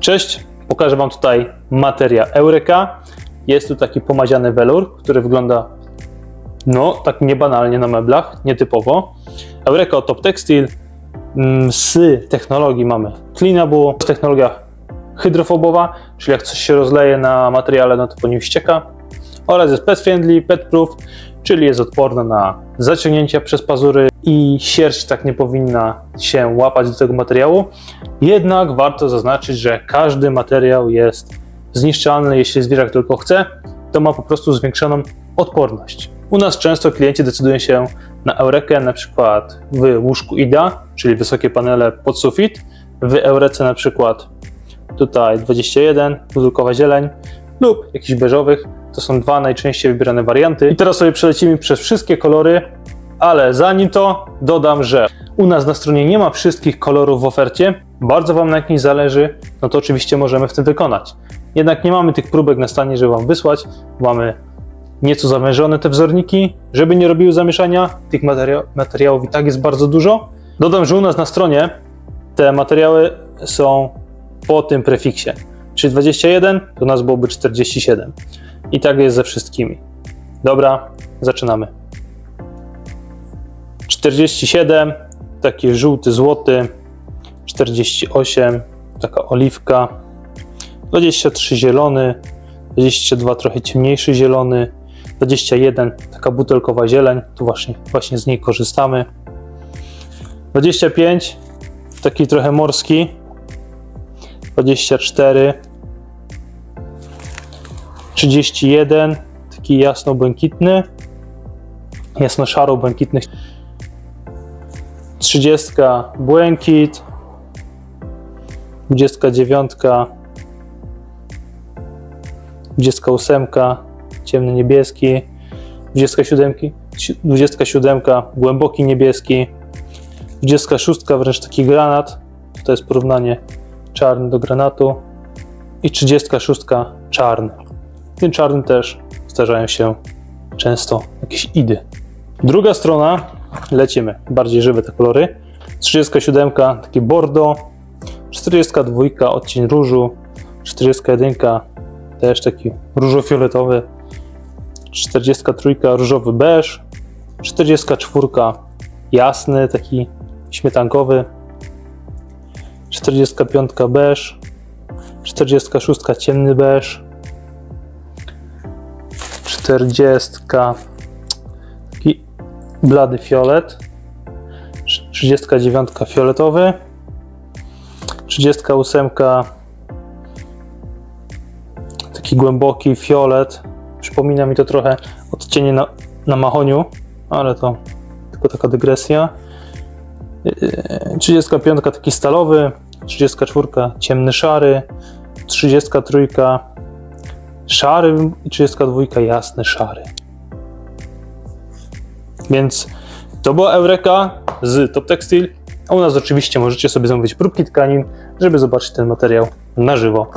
Cześć, pokażę Wam tutaj materia Eureka. Jest tu taki pomaziany welur, który wygląda no tak niebanalnie na meblach, nietypowo. Eureka Top Textile. Mm, Z technologii mamy Cleanable, technologia hydrofobowa, czyli jak coś się rozleje na materiale, no to po nim ścieka. Oraz jest pet friendly, pet proof, czyli jest odporna na zaciągnięcia przez pazury i sierść tak nie powinna się łapać do tego materiału. Jednak warto zaznaczyć, że każdy materiał jest zniszczalny, jeśli zwierzak tylko chce, to ma po prostu zwiększoną odporność. U nas często klienci decydują się na Eurekę, na przykład w łóżku IDA, czyli wysokie panele pod sufit, w Eurece na przykład tutaj 21, pudłkowa zieleń lub jakichś beżowych. To są dwa najczęściej wybierane warianty. I teraz sobie przelecimy przez wszystkie kolory, ale zanim to dodam, że u nas na stronie nie ma wszystkich kolorów w ofercie. Bardzo Wam na jakimś zależy, no to oczywiście możemy w tym wykonać. Jednak nie mamy tych próbek na stanie, żeby Wam wysłać. Mamy nieco zawężone te wzorniki, żeby nie robiły zamieszania. Tych materia- materiałów i tak jest bardzo dużo. Dodam, że u nas na stronie te materiały są po tym prefiksie. Czyli 21 to u nas byłoby 47. I tak jest ze wszystkimi. Dobra, zaczynamy. 47, taki żółty, złoty. 48, taka oliwka. 23 zielony. 22 trochę ciemniejszy zielony. 21 taka butelkowa zieleń. Tu właśnie, właśnie z niej korzystamy. 25 taki trochę morski. 24 31 taki jasno-błękitny. Jasno-szaro-błękitny. 30 błękit. 29 28 ciemny niebieski. 27 27 głęboki niebieski. 26 wręcz taki granat. To jest porównanie czarny do granatu. I 36 czarny. W tym czarnym też zdarzają się często jakieś idy. Druga strona, lecimy, bardziej żywe te kolory. 37 taki bordo, 42 odcień różu, 41 też taki różofioletowy, 43 różowy beż, 44 jasny, taki śmietankowy, 45 beż, 46 ciemny beż, 40 taki blady fiolet, 39 fioletowy, 38 taki głęboki fiolet. Przypomina mi to trochę odcienie na, na mahoniu, ale to tylko taka dygresja. Yy, 35 taki stalowy, 34 ciemny szary, 33 szary i 32 jasny szary. Więc to była Eureka z Top Textile. A u nas oczywiście możecie sobie zamówić próbki tkanin, żeby zobaczyć ten materiał na żywo.